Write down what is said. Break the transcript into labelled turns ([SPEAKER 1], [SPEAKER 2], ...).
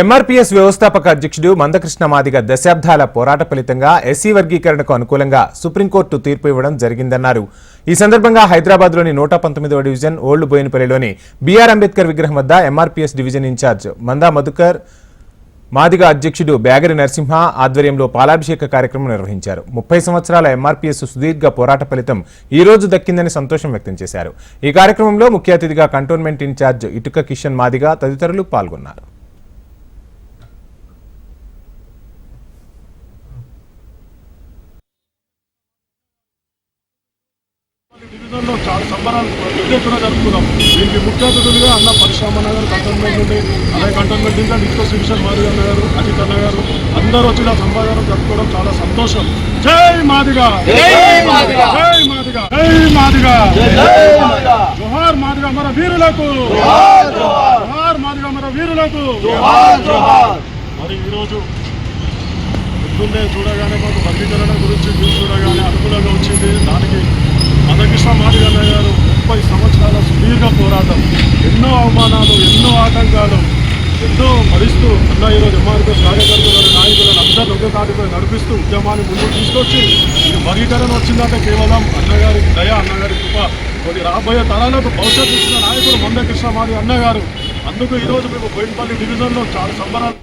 [SPEAKER 1] MRPS వ్యవస్థాపక అధ్యక్షుడు మందకృష్ణ మాదిగ దశాబ్దాల పోరాట ఫలితంగా ఎస్సీ వర్గీకరణకు అనుకూలంగా సుప్రీంకోర్టు తీర్పు ఇవ్వడం జరిగిందన్నారు. ఈ సందర్భంగా హైదరాబాద్లోని నూట పంతొమ్మిదవ డివిజన్ ఓల్డ్ బోయినపల్లిలోని బీఆర్ అంబేద్కర్ విగ్రహం వద్ద MRPS division incharge Manda Madhukar Madiga అధ్యక్షుడు బ్యాగరి నరసింహ ఆధ్వర్యంలో పాలాభిషేక కార్యక్రమం నిర్వహించారు. ముప్పై సంవత్సరాల ఎంఆర్పీఎస్ సుదీర్ఘ పోరాట ఫలితం ఈ రోజు దక్కిందని సంతోషం వ్యక్తం చేశారు. ఈ కార్యక్రమంలో ముఖ్య అతిథిగా కంటోన్మెంట్ ఇన్ఛార్జ్ ఇటుక కిషన్ మాదిగ తదితరులు పాల్గొన్నారు.
[SPEAKER 2] డివిజన్లో చాలా సంబరాలు పెద్ద ఎత్తున జరుపుకున్నాం. దీనికి ముఖ్య అతిథులుగా అన్న పరిశ్రమ నగర్ కంటోన్మెంట్ నుండి అలాగే కంటోన్మెంట్ ఇంకా డిస్కో డివిజన్ మాదిగ గారు అజిత్ అన్న గారు అందరూ వచ్చి ఇలా సంబరాలు జరుపుకోవడం చాలా సంతోషం. జై మాదిగా! జై మాదిగా! జై మాదిగా! జై మాదిగా! జోహార్ మాదిగా మన వీరులకు! జోహార్ మాదిగా మన వీరులకు! మరి ఈరోజు పొద్దున్నే చూడగానే మాకు వర్గీకరణ గురించి చూడగానే అనుకూలంగా వచ్చింది. దానికి ముప్పై సంవత్సరాల సుదీర్ఘ పోరాటం. ఎన్నో అవమానాలు ఎన్నో ఆటంకాలు ఎన్నో భరిస్తూ అన్న ఈరోజు ఎంఆర్ఎస్ కార్యకర్తలను నాయకులను అందరూ ఒక కాటిపై నడిపిస్తూ ఉద్యమాన్ని ముందుకు తీసుకొచ్చి ఇది వర్గీకరణ వచ్చిందంటే కేవలం అన్నగారి దయ అన్నగారి కృప. కొన్ని రాబోయే తరాలకు భవిష్యత్తు ఇచ్చిన నాయకుడు మందకృష్ణ మాది అన్నగారు. అందుకు ఈరోజు మేము బోయినపల్లి డివిజన్లో చాలా సంబరాలు